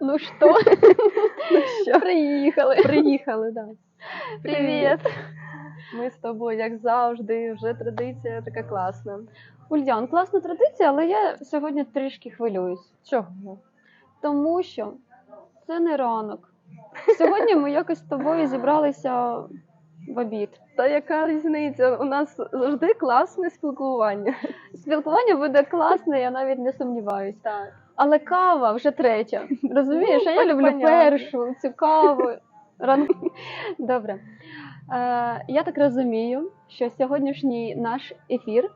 Ну що, Що? приїхали. Приїхали, да. Привіт. Ми з тобою, як завжди, вже традиція така класна. Ульян, класна традиція, але я сьогодні трішки хвилююсь, Чого? тому що це не ранок. Сьогодні ми якось з тобою зібралися в обід. Та яка різниця? У нас завжди класне спілкування. Спілкування буде класне, я навіть не сумніваюсь. Так. Але кава вже третя. Розумієш, Ну, а я люблю понятно. першу цю каву. Ран... Добре. Е, я так розумію, що сьогоднішній наш ефір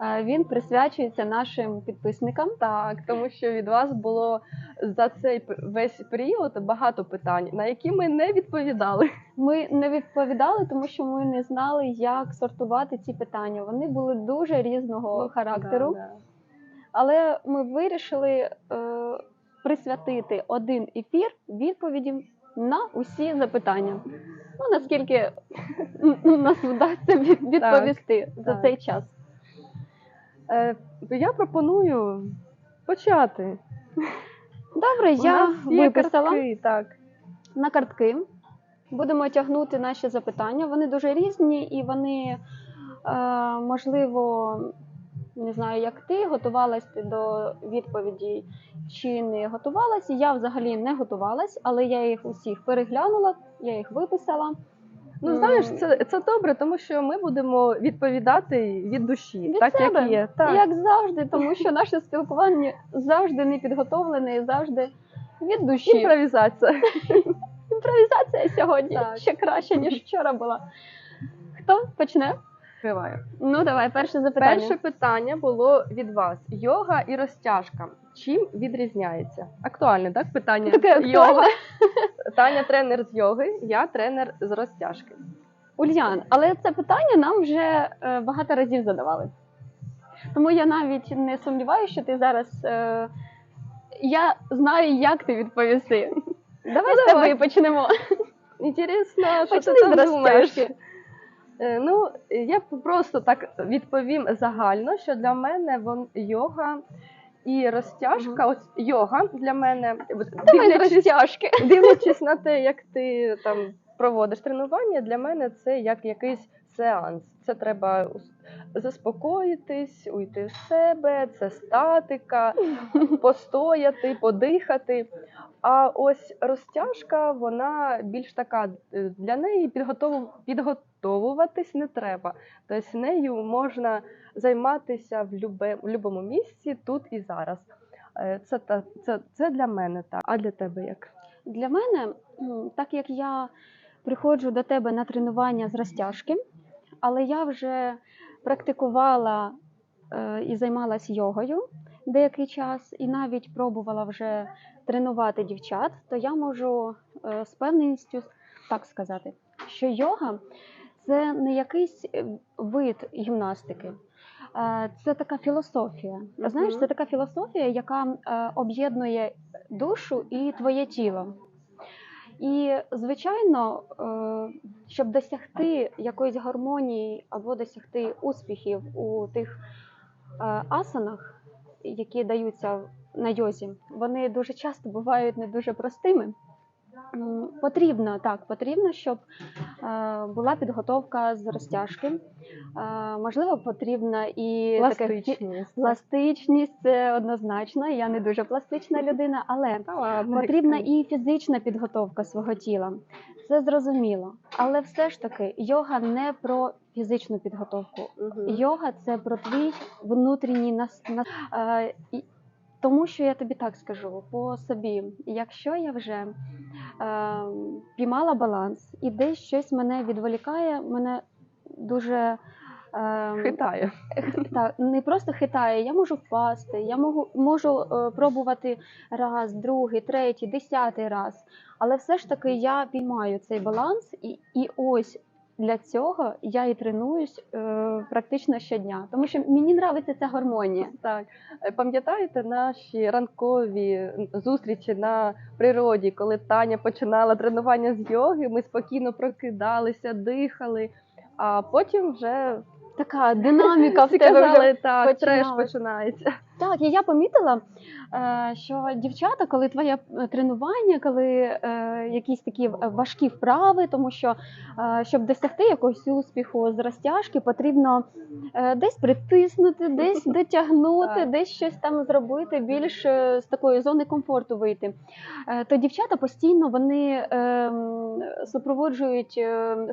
е, він присвячується нашим підписникам. Так, тому що від вас було за цей весь період багато питань, на які ми не відповідали. Ми не відповідали, тому що ми не знали, як сортувати ці питання. Вони були дуже різного характеру. Ну, Да, да. Але ми вирішили е, присвятити один ефір відповідям на усі запитання. Ну, наскільки ну, нас вдасться від- відповісти за так. цей час. Е, я пропоную почати. Добре, У я нас є виписала картки, так. на картки. Будемо тягнути наші запитання. Вони дуже різні і вони, е, можливо, не знаю, як ти готувалась ти до відповіді чи не готувалась. Я взагалі не готувалась, але я їх усіх переглянула, я їх виписала. Ну, знаєш, це, це добре, тому що ми будемо відповідати від душі, Від так себе. як є. Так. Як завжди, тому що наше спілкування завжди не підготовлене і завжди від душі. Імпровізація. Імпровізація сьогодні Так. ще краще, ніж вчора була. Хто почне? Відкриваю. Ну, давай, перше запитання. Перше питання було від вас: йога і розтяжка. Чим відрізняється? Актуальне, так? Питання Таке йога. Таня тренер з йоги, я тренер з розтяжки. Ульян, але це питання нам вже е, багато разів задавали. Тому я навіть не сумніваюся, що ти зараз. Е, я знаю, як ти відповісти. Давай з давай. тебе і почнемо. Інтересно, що Почни ти там з думаєш? розтяжки. Е, Ну, я просто так відповім загально, що для мене вон йога і розтяжка, ось йога для мене, дивлячись, розтяжки. дивлячись на те, як ти там проводиш тренування, для мене це як якийсь сеанс. Це треба заспокоїтись, уйти в себе, це статика, постояти, подихати. А ось розтяжка, вона більш така е, для неї підготов... підготовуватись не треба. Тобто нею можна займатися в будь-якому місці, тут і зараз. Е, Це, та... це, це для мене так. А для тебе як? Для мене, так як я приходжу до тебе на тренування з розтяжки, але я вже практикувала е, і займалась йогою деякий час, і навіть пробувала вже тренувати дівчат, то я можу е, з певністю так сказати, що йога це не якийсь е, вид гімнастики. Це така філософія. Знаєш, це така філософія, яка об'єднує душу і твоє тіло. І, звичайно, е, щоб досягти якоїсь гармонії або досягти успіхів у тих е, асанах, які даються на йозі, вони дуже часто бувають не дуже простими. Потрібно так, потрібно, щоб була підготовка з розтяжки. Е, можливо, потрібна і Пластичність. пластичність, це однозначно. Я не дуже пластична людина, але Потрібна і фізична підготовка свого тіла. Це зрозуміло. Але все ж таки, йога не про фізичну підготовку. Йога це про твій внутрішній нас. Тому що я тобі так скажу по собі, якщо я вже е, піймала баланс і десь щось мене відволікає, мене дуже е, Хитає. так, не просто хитає, я можу впасти, я можу, можу е, пробувати раз, другий, третій, десятий раз. Але все ж таки я піймаю цей баланс, і, і ось для цього я і тренуюсь е, практично щодня. Тому що мені подобається ця гармонія. Так, пам'ятаєте наші ранкові зустрічі на природі, коли Таня починала тренування з йоги, ми спокійно прокидалися, дихали, а потім вже Така динаміка в тебе вже так, треш починається. Так, і я помітила, е, що дівчата, коли твоє тренування, коли е, якісь такі важкі вправи, тому що е, щоб досягти якогось успіху з розтяжки, потрібно десь притиснути, десь дотягнути, десь щось там зробити, більш з такої зони комфорту вийти. То дівчата постійно вони е, супроводжують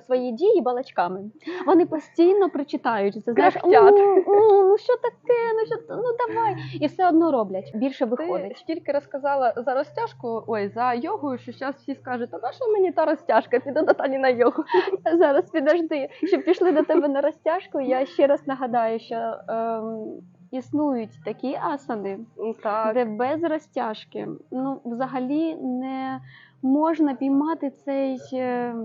свої дії балачками. Вони постійно причитають це. Знаєш, Кряхтять. «М, м, ну що таке? Ну що ну давай, і все одно роблять. Більше Ти виходить. стільки розказала за розтяжку, ой, за йогу, що зараз всі скажуть, а на що мені та розтяжка? Піду до Тані на йогу. Зараз підожди, щоб пішли до тебе на розтяжку. Я ще раз нагадаю, що ем, існують такі асани, Так. де без розтяжки ну, взагалі не можна піймати цей е,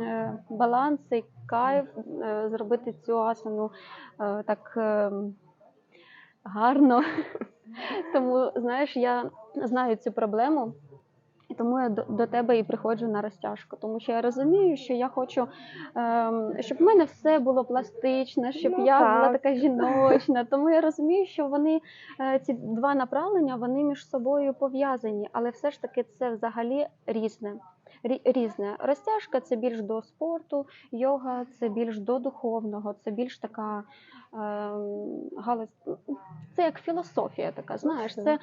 е, баланс, цей кайф, е, зробити цю асану е, так е, гарно. Тому, знаєш, я знаю цю проблему. І тому я до, тебе і приходжу на розтяжку, тому що я розумію, що я хочу, ем, щоб в мене все було пластично, щоб Ну, я була така жіночна. Тому я розумію, що вони е, ці два направлення вони між собою пов'язані, але все ж таки це взагалі різне. Рі- Різне розтяжка це більш до спорту, йога це більш до духовного, це більш така е, галузь. Це як філософія така, знаєш, це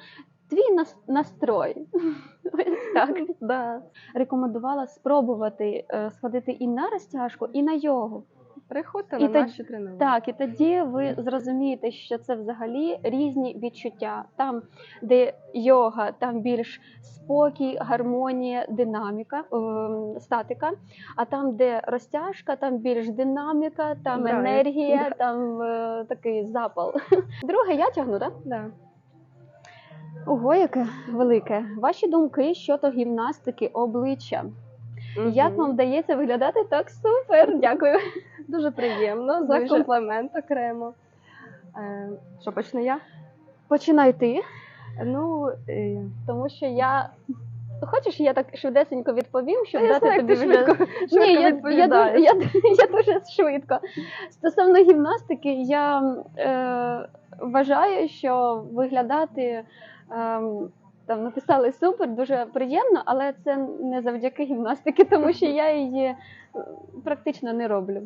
твій нас- настрой. Ось так. Да. Рекомендувала спробувати е, сходити і на розтяжку, і на йогу. Приходьте І на тоді- наші тренування. Так, і тоді ви зрозумієте, що це взагалі різні відчуття. Там, де йога, там більш спокій, гармонія, динаміка, ем, статика. А там, де розтяжка, там більш динаміка, там Драйв. енергія, там е, такий запал. Друге, я тягну, так? Да. Ого, яке велике. Ваші думки щодо гімнастики обличчя. Як вам вдається виглядати так супер? Дякую. Дуже приємно за Дуже. комплімент окремо. Е, що почну я? Починай ти. Ну, е, Тому що я. Хочеш, я так швидесенько відповім, щоб я дати знаю, тобі ти вже. швидко, Ні, я, я, дуже, я, я дуже швидко. Стосовно гімнастики, я е, вважаю, що виглядати ем, там написали супер, дуже приємно, але це не завдяки гімнастики, тому що я її е, практично не роблю.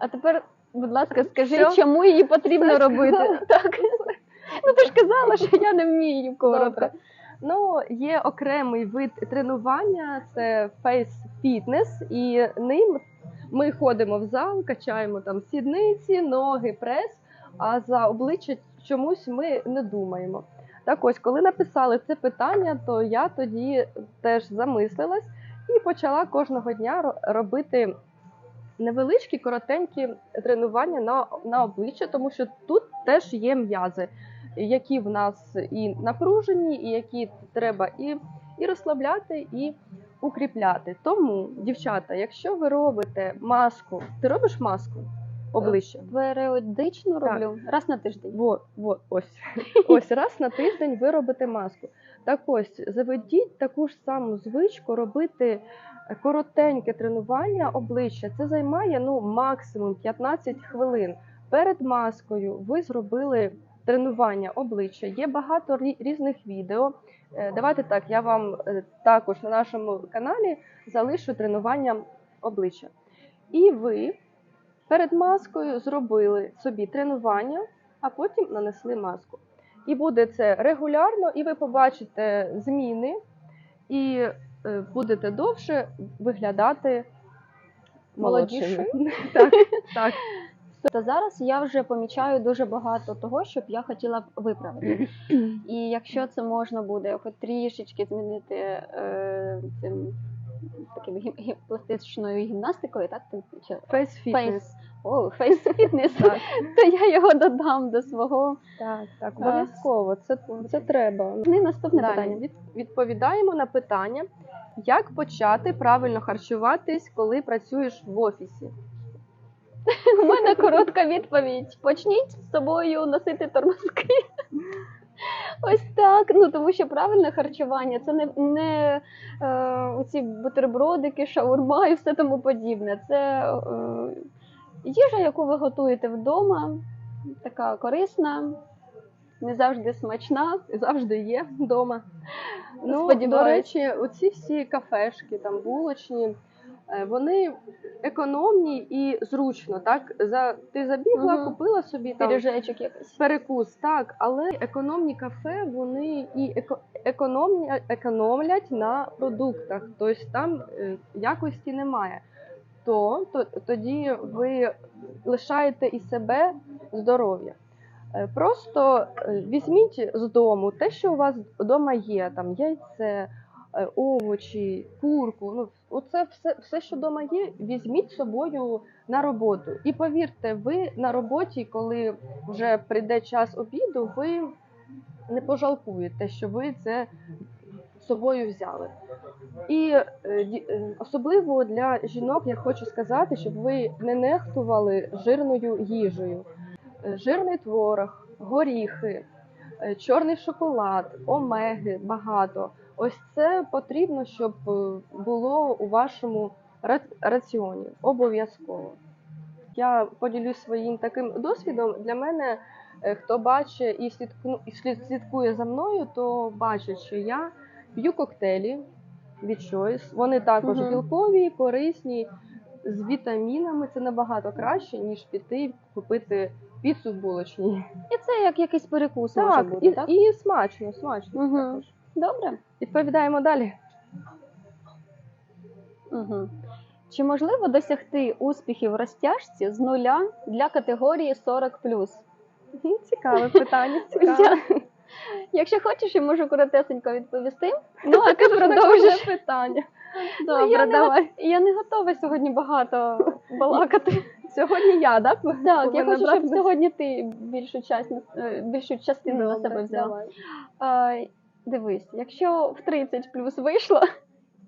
А тепер, будь ласка, скажи, Що? чому її потрібно Все робити? сказала? Так. Ну ти ж казала, що я не вмію коротко. Добре. Ну, є окремий вид тренування, це фейс фітнес, і ним ми ходимо в зал, качаємо там сідниці, ноги, прес, а за обличчя чомусь ми не думаємо. Так ось, коли написали це питання, то я тоді теж замислилась і почала кожного дня ро- робити невеличкі, коротенькі тренування на, на обличчя, тому що тут теж є м'язи які в нас і напружені, і які треба і, і розслабляти, і укріпляти. Тому, дівчата, якщо ви робите маску, ти робиш маску обличчя? Періодично Так. роблю раз на тиждень. Во, во, ось. ось раз на тиждень ви робите маску. Так ось заведіть таку ж саму звичку робити коротеньке тренування обличчя. Це займає ну, максимум 15 хвилин. Перед маскою ви зробили тренування обличчя. Є багато різних відео. Е, Давайте так, я вам е, також на нашому каналі залишу тренування обличчя. І ви перед маскою зробили собі тренування, а потім нанесли маску. І буде це регулярно, і ви побачите зміни, і будете довше виглядати молодшими. Так, так. То зараз я вже помічаю дуже багато того, щоб я хотіла б виправити. І якщо це можна буде хоч трішечки змінити е, цим таким гі- гі- пластичною гімнастикою, так чи Фейс фітнес. фейс о, то я його додам до свого. так, так, обов'язково. Це, це треба. І наступне питання. від- відповідаємо на питання, як почати правильно харчуватись, коли працюєш в офісі. У мене коротка відповідь. Почніть з собою носити тормозки. Ось так. Ну тому що правильне харчування це не, не е, оці бутербродики, шаурма і все тому подібне. Це е, їжа, яку ви готуєте вдома, така корисна, не завжди смачна. завжди є вдома. Ну, до речі, оці всі кафешки, там булочні, е, вони економні і зручно. Так, за ти забігла, Мгм. купила собі там Пиріжечок якийсь. перекус, так, але економні кафе вони і еко, економлять, економлять на продуктах, тобто там е, якості немає. То, то тоді ви лишаєте і себе здоров'я. Е, Просто е, візьміть з дому те, що у вас вдома є, там яйце, е, овочі, курку. Ну, оце все, все, що вдома є, візьміть з собою на роботу. І повірте, ви на роботі, коли вже прийде час обіду, ви не пожалкуєте, що ви це з собою взяли. І особливо для жінок я хочу сказати, щоб ви не нехтували жирною їжею. Е, Жирний творог, горіхи, е, чорний шоколад, омеги багато. Ось це потрібно, щоб е, було у вашому раціоні. Обов'язково. Я поділюсь своїм таким досвідом. Для мене, хто бачить і слідку- і слідкує за мною, то бачить, що я п'ю коктейлі від Choice. Вони також Мгм. білкові, корисні, з вітамінами. Це набагато краще, ніж піти купити піцу в булочній. І це як якийсь перекус може бути, і, так? і смачно, смачно. Мгм. також. Добре. Відповідаємо далі. Угу. Чи можливо досягти успіхів в розтяжці з нуля для категорії 40+. Мгм, Цікаве питання. Цікаве. Я, якщо хочеш, я можу коротесенько відповісти. Ну, а ти продовжиш. питання. Ну, Добре, я, давай. го- я не готова сьогодні багато балакати. Сьогодні я, так? Так, я хочу, щоб сьогодні ти більшу, часть, е, більшу частину на себе взяла. А, дивись, якщо в 30 плюс вийшло,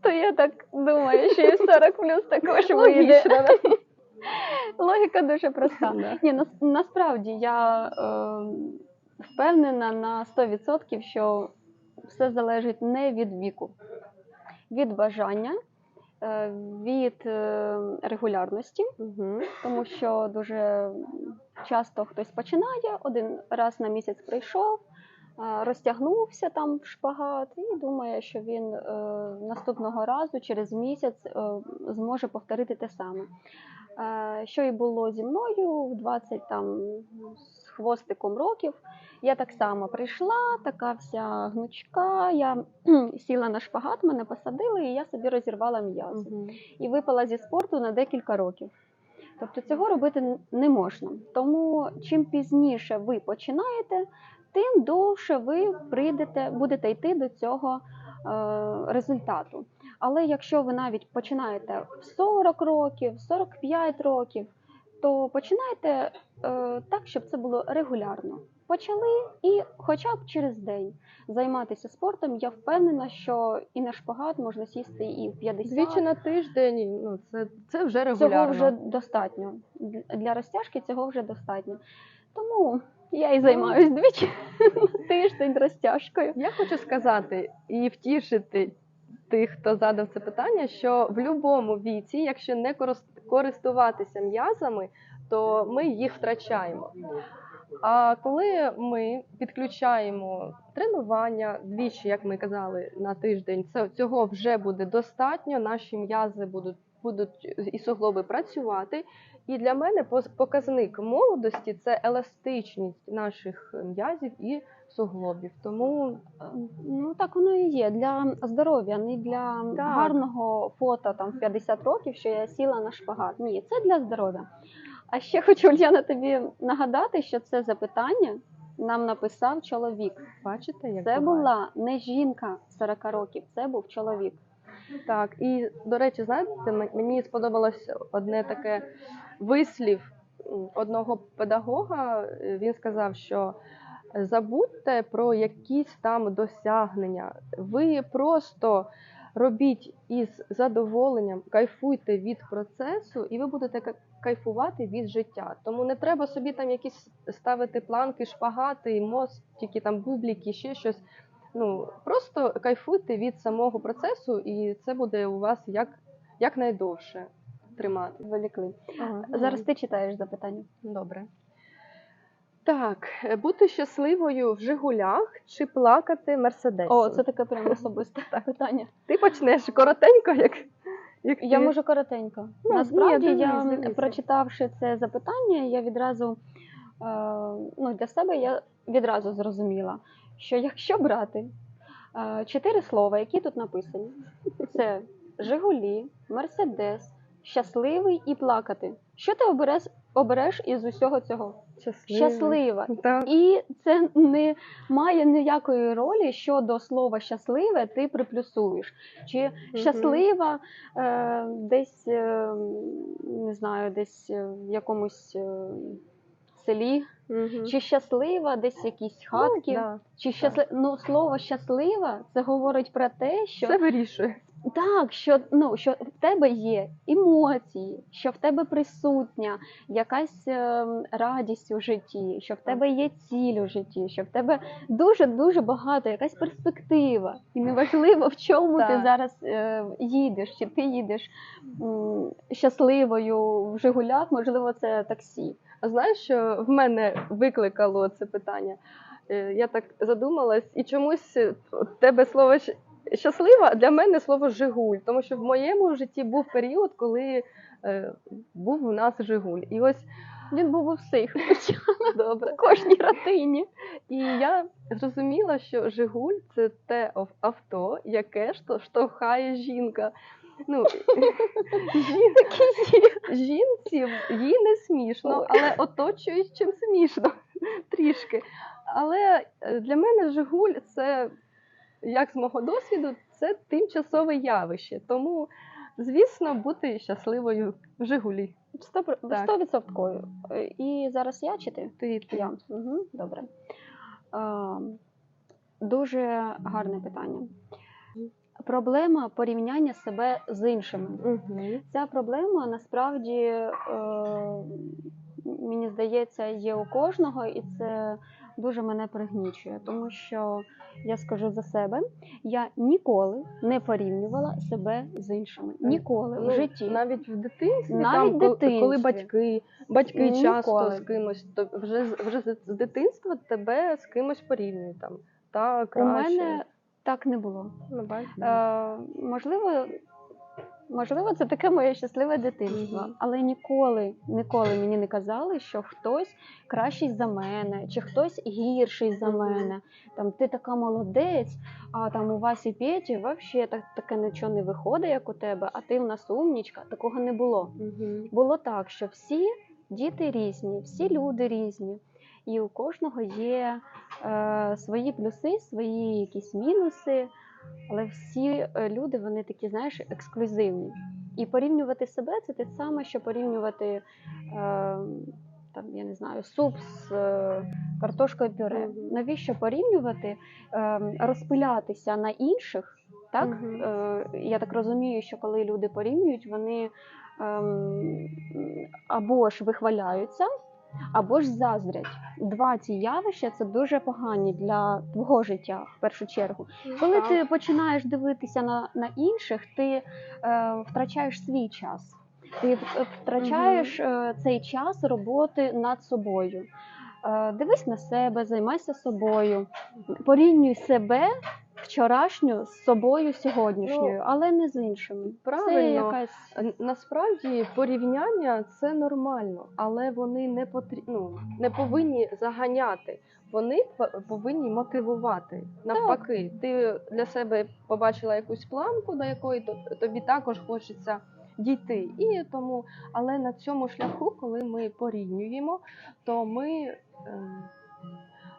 то я так думаю, що і в 40 плюс також вийде. Логіка дуже проста. Ні, нас, насправді я е, впевнена на 100%, що все залежить не від віку, від бажання, е, від е, регулярності, Мгм. тому що дуже часто хтось починає, один раз на місяць прийшов, е, розтягнувся там в шпагат і думає, що він наступного разу через місяць зможе повторити те саме. Що і було зі мною в 20 там хвостиком років. Я так само прийшла, така вся гнучка. Я сіла на шпагат, мене посадили, і я собі розірвала м'язи Мгм. і випала зі спорту на декілька років. Тобто цього робити не можна. Тому чим пізніше ви починаєте, тим довше ви прийдете, будете йти до цього е, результату. Але якщо ви навіть починаєте в 40 років, в 45 років, то починайте так, щоб це було регулярно. Почали і хоча б через день займатися спортом. Я впевнена, що і на шпагат можна сісти і в 50. Двічі на тиждень, ну це, це вже Цього регулярно. вже достатньо. Для- розтяжки цього вже достатньо. Тому я і займаюсь двічі на тиждень розтяжкою. Я хочу сказати і втішити тих, хто задав це питання, що в будь-якому віці, якщо не користуватися м'язами, то ми їх втрачаємо. А коли ми підключаємо тренування двічі, як ми казали, на тиждень, це цього вже буде достатньо. Наші м'язи будуть будуть і суглоби працювати. І для мене показник молодості це еластичність наших м'язів і суглобів. Тому Е, Ну так воно і є для здоров'я, не для Так. гарного фото там в 50 років, що я сіла на шпагат. Ні, це для здоров'я. А ще хочу Ульяна тобі нагадати, що це запитання нам написав чоловік. бачите, як Це буває? була не жінка 40 років, це був чоловік. Так, і до речі, знаєте, мені сподобалось одне таке вислів одного педагога. Він сказав, що забудьте про якісь там досягнення. Ви просто робіть із задоволенням, кайфуйте від процесу, і ви будете ка- кайфувати від життя. Тому не треба собі там якісь ставити планки, шпагати, мостики, там бубліки, ще щось. Ну просто кайфуйте від самого процесу, і це буде у вас як, як найдовше тримати. Ага. Зараз ти читаєш запитання. Добре. Так, е, бути щасливою в Жигулях чи плакати Мерседесі? О, це таке прямо особисте питання. Ти почнеш коротенько, як, як Я ти. можу коротенько. Ну, Насправді, ні, я дивись. прочитавши це запитання, я відразу е, ну, для себе я відразу зрозуміла, що якщо брати е, чотири слова, які тут написані, це Жигулі, Мерседес, щасливий і плакати. Що ти обереш, обереш із усього цього? Щасливий. Щаслива. Так. І це не має ніякої ролі щодо слова щасливе, ти приплюсуєш. Чи щаслива е, десь, е, не знаю, десь в якомусь е, селі, Мгм. чи щаслива десь якісь хатки, Ну, да. чи щаслива. Ну, слово щаслива це говорить про те, що Це вирішує. так, що ну що в тебе є емоції, що в тебе присутня якась е, радість у житті, що в тебе є ціль у житті, що в тебе дуже дуже багато, якась перспектива. І неважливо, в чому ти Так. зараз е, їдеш, чи ти їдеш м, щасливою в Жигулях, можливо, це таксі. А знаєш, що в мене викликало це питання? Е, Я так задумалась, і чомусь е, тебе слово щаслива, для мене слово Жигуль. Тому що в моєму житті був період, коли е, був у нас Жигуль. І ось Він був у всіх добре. в кожній родині. І я зрозуміла, що Жигуль це те авто, яке што- штовхає жінка. Ну, жін- жінці їй не смішно, але оточуючим смішно трішки. Але е, для мене Жигуль це, як з мого досвіду, це тимчасове явище. Тому, звісно, бути щасливою в Жигулі. Стовідсотково. І зараз я чи ти? Ти, ти. Я. Угу, добре. А, дуже гарне питання. Проблема порівняння себе з іншими. Мгм. Ця проблема насправді, е, мені здається, є у кожного, і це дуже мене пригнічує, тому що я скажу за себе, я ніколи не порівнювала себе з іншими. Ніколи в Ну, житті. Навіть в дитинстві, Навіть там, в коли- батьки, батьки Ніколи. часто з кимось, то вже, вже з дитинства тебе з кимось порівнюють там. Та У мене так не було. Ну, Е, можливо, можливо, це таке моє щасливе дитинство, Мгм. але ніколи, ніколи мені не казали, що хтось кращий за мене, чи хтось гірший за мене. Там ти така молодець, а там у Васі Петі взагалі так, таке нічого не виходить, як у тебе, а ти в нас умнічка. Такого не було. Мгм. Було так, що всі діти різні, всі люди різні, і у кожного є е, свої плюси, свої якісь мінуси, але всі е, люди вони такі, знаєш, ексклюзивні. І порівнювати себе це те саме, що порівнювати е, там, я не знаю, суп з е, картошкою пюре. Навіщо порівнювати, е, розпилятися на інших? Так? Мгм. Е, я так розумію, що коли люди порівнюють, вони ем, або ж вихваляються, або ж заздрять. Два ці явища це дуже погані для твого життя в першу чергу. Коли ти починаєш дивитися на, на інших, ти е, втрачаєш свій час. Ти втрачаєш е, цей час роботи над собою. Е, дивись на себе, займайся собою, порівнюй себе вчорашню з собою сьогоднішньою, але не з іншими. Це правильно. якась Насправді порівняння це нормально, але вони не потрі... ну, не повинні заганяти. Вони повинні мотивувати. Навпаки, ти для себе побачила якусь планку, до якої тобі також хочеться дійти. І тому, але на цьому шляху, коли ми порівнюємо, то ми. ем,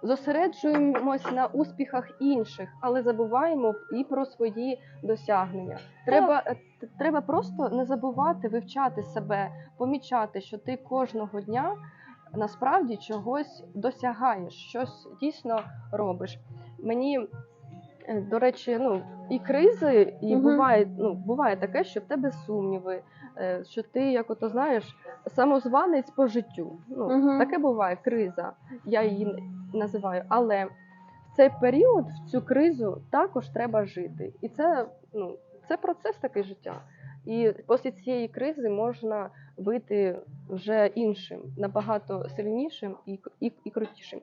Зосереджуємось на успіхах інших, але забуваємо і про свої досягнення. Треба, е, треба просто не забувати вивчати себе, помічати, що ти кожного дня насправді чогось досягаєш, щось дійсно робиш. Мені, е, до речі, ну і кризи, і Мгм. буває, ну, буває таке, що в тебе сумніви, е, що ти, як ото знаєш, самозванець по життю. Ну, Мгм. Таке буває криза, я її називаю. Але в цей період, в цю кризу також треба жити. І це, ну, це процес такий життя. І після цієї кризи можна вийти вже іншим, набагато сильнішим і, і, і крутішим.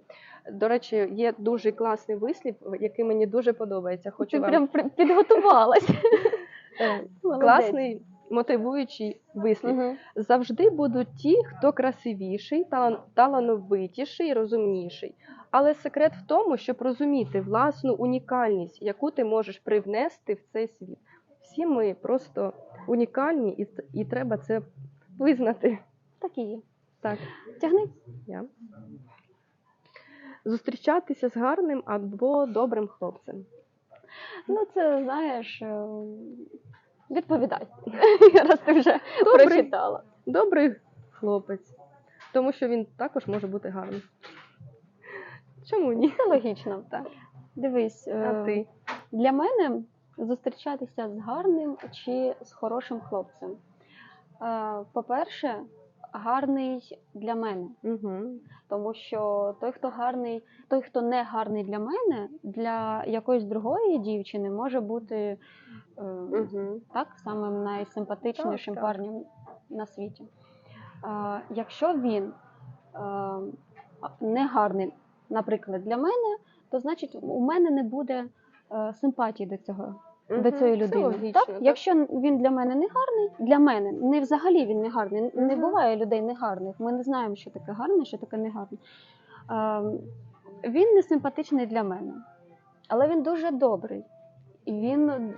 До речі, є дуже класний вислів, який мені дуже подобається. Хочу Ти вам прям підготувалась. Е, класний мотивуючий вислів. Мгм. Завжди будуть ті, хто красивіший, талановитіший, розумніший. Але секрет в тому, щоб розуміти власну унікальність, яку ти можеш привнести в цей світ. Всі ми просто унікальні, і, і треба це визнати. Так і є. Так, Тягни. я. Зустрічатися з гарним або добрим хлопцем. Ну, це знаєш, е, відповідай. Раз ти вже Добрий. прочитала. Добрий хлопець, тому що він також може бути гарним. Чому ні? Це логічно. Так. Дивись, А е, ти? для мене зустрічатися з гарним чи з хорошим хлопцем. Е, По-перше, гарний для мене. Угу. Тому що той, хто гарний, той, хто не гарний для мене, для якоїсь другої дівчини може бути Угу. так, самим найсимпатичнішим Так, так. парнем на світі. Е, якщо він не гарний, наприклад, для мене, то значить у мене не буде е, симпатії до цього. До цієї людини. Логічно, так? так? Якщо він для мене не гарний, для мене не взагалі він не гарний. Не буває людей негарних. Ми не знаємо, що таке гарне, що таке негарне. Ем, він не симпатичний для мене, але він дуже добрий. І він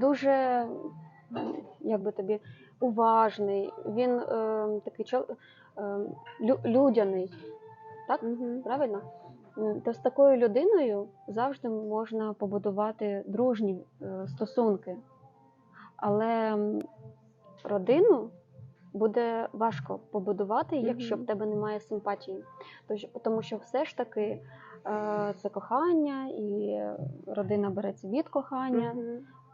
дуже, як би тобі, уважний, він ем, такий чол- ем, людяний. Так? Угу. Правильно? То з такою людиною завжди можна побудувати дружні е, стосунки. Але родину буде важко побудувати, якщо в тебе немає симпатії. Тому що все ж таки е, це кохання, і родина береться від кохання,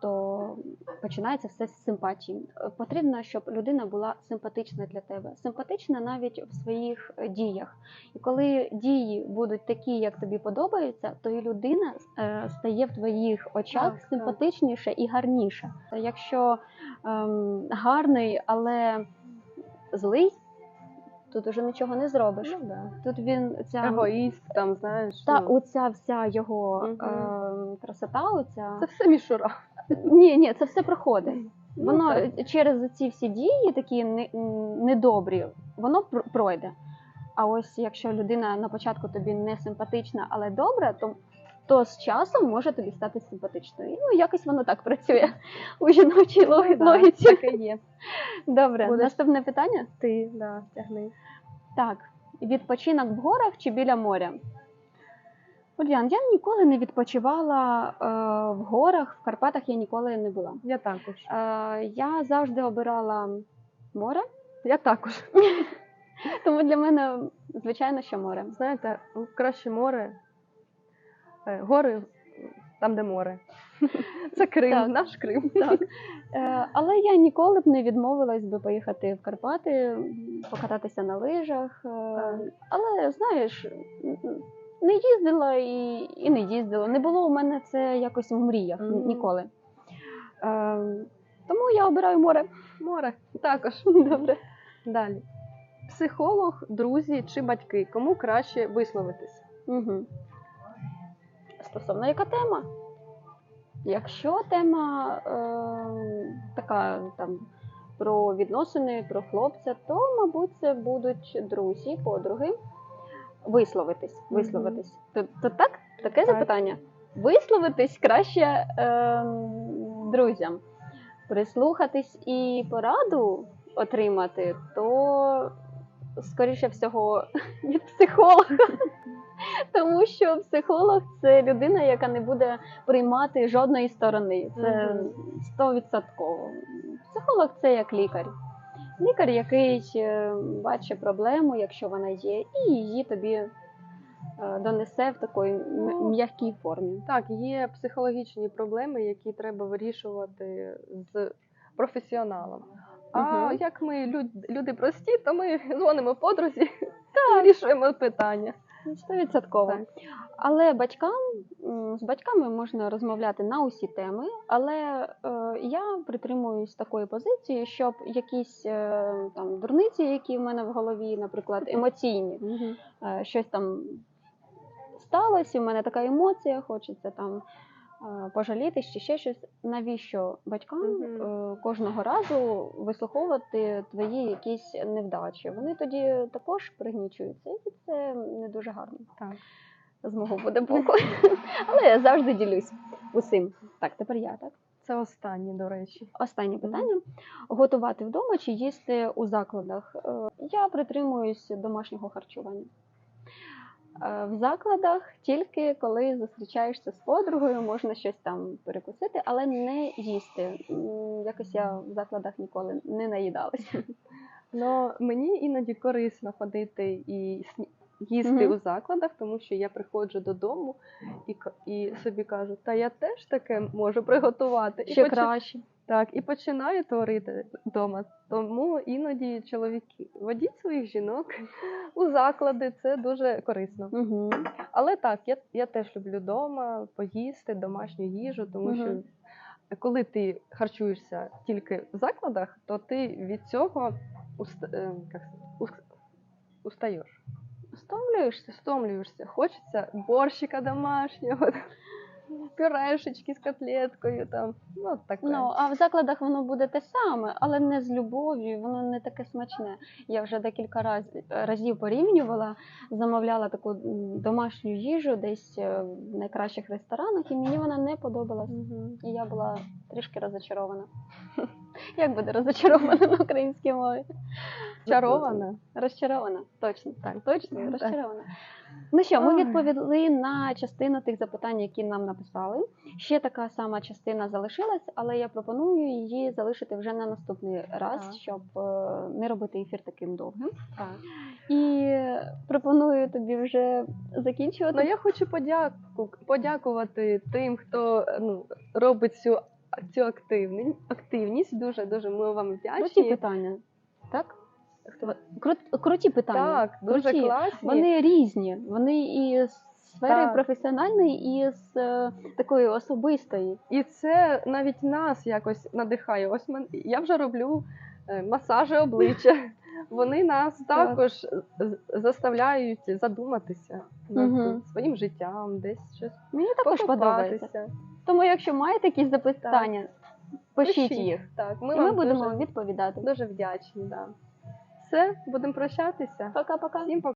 то починається все з симпатії. Е, Потрібно, щоб людина була симпатична для тебе, симпатична навіть в своїх е, діях. І коли дії будуть такі, як тобі подобаються, то і людина е, стає в твоїх очах Так, так. симпатичніше і гарніше. Якщо ем, гарний, але злий, тут уже нічого не зробиш. Ну, да. Тут він ця Егоїст, там, знаєш. та ну, оця вся його Мгм. ем, красота, оця Це все мішура. Ні, ні, це все проходить. Ну, Воно так. через ці всі дії, такі недобрі, воно пройде. А ось якщо людина на початку тобі не симпатична, але добра, то, то з часом може тобі стати симпатичною. Ну, якось воно так працює у жіночій логіці. Так і є. Добре, Будеш- наступне питання. Ти, да, тягни. Так, відпочинок в горах чи біля моря? Ульян, я ніколи не відпочивала е, в горах, в Карпатах я ніколи не була. Я також. Е, я завжди обирала море, Я також. тому для мене, звичайно, що море. Знаєте, краще море. е, Гори там, де море. Це Крим, Так. наш Крим. Так. Е, але я ніколи б не відмовилась би поїхати в Карпати, покататися на лижах. Е, але знаєш, не їздила і, і не їздила. Не було у мене це якось в мріях ні- Мгм. ніколи. Е, тому я обираю море. Море також. Добре. Далі. Психолог, друзі чи батьки. Кому краще висловитись? Угу. Стосовно яка тема? Якщо тема е, така там про відносини, про хлопця, то, мабуть, це будуть друзі, подруги. Висловитись. Висловитись. То, то так? Таке Так. запитання. Висловитись краще е, друзям. Прислухатись і пораду отримати, то скоріше всього від психолога. Тому що психолог це людина, яка не буде приймати жодної сторони. Це стовідсотково. Психолог це як лікар. Лікар, який е, бачить проблему, якщо вона є, і її тобі е, донесе в такій Ну, м'якій формі. Так, є психологічні проблеми, які треба вирішувати з професіоналом. А угу. як ми люд- люди прості, то ми дзвонимо подрузі та вирішуємо питання. Стовідсотково. Так. Але батькам з батьками можна розмовляти на усі теми, але е, я притримуюсь такої позиції, щоб якісь е, там дурниці, які в мене в голові, наприклад, емоційні, е, щось там сталося, і в мене така емоція, хочеться там пожалітись чи ще щось. Навіщо батькам е, кожного разу вислуховувати твої якісь невдачі? Вони тоді також пригнічуються, і це не дуже гарно Так. з мого буде боку. Але я завжди ділюсь усім. Так, тепер я так. Це останнє, до речі. Останнє питання: готувати вдома чи їсти у закладах? Е, Я притримуюсь домашнього харчування. Е, В закладах тільки коли зустрічаєшся з подругою, можна щось там перекусити, але не їсти. Якось я в закладах ніколи не наїдалася. Ну мені іноді корисно ходити і їсти Мгм. у закладах, тому що я приходжу додому і, і собі кажу, та я теж таке можу приготувати. І Ще краще. Так, і починаю творити вдома. Тому іноді чоловіки водіть своїх жінок у заклади, це дуже корисно. Угу. Але так, я, я теж люблю вдома поїсти домашню їжу, тому Мгм. що коли ти харчуєшся тільки в закладах, то ти від цього уст, е, устаєш, Стомлюєшся? стомлюєшся. Хочеться борщика домашнього, пюрешечки з котлеткою. Там, ну, таке. Ну, а в закладах воно буде те саме, але не з любов'ю, воно не таке смачне. Я вже декілька раз, разів порівнювала, замовляла таку домашню їжу десь е, в найкращих ресторанах, і мені вона не подобалась. І я була трішки розочарована. Як буде розочарована на українській мові? Чарована. Розчарована, точно. Так. Точно, розчарована. Ну що, ми відповіли на частину тих запитань, які нам написали. Ще така сама частина залишилась, але я пропоную її залишити вже на наступний раз, Так. щоб е, не робити ефір таким довгим. Так. І пропоную тобі вже закінчувати. Ну, я хочу подяку, подякувати тим, хто ну, робить цю, цю активні- активність. Дуже дуже ми вам Круті вдячні. питання. Так? Крут- круті питання. Так, дуже Круті. класні. Вони різні. Вони і з сфери Так. професіональної, і з е, такої особистої. І це навіть нас якось надихає. Ось мен... я вже роблю е, масажі обличчя. Вони нас також заставляють задуматися над своїм життям, десь щось Мені також подобається. Тому, якщо маєте якісь запитання, пишіть їх. Так, ми і ми вам будемо дуже, відповідати. дуже вдячні. Да. Все, будемо прощатися. Пока-пока. Всім пока.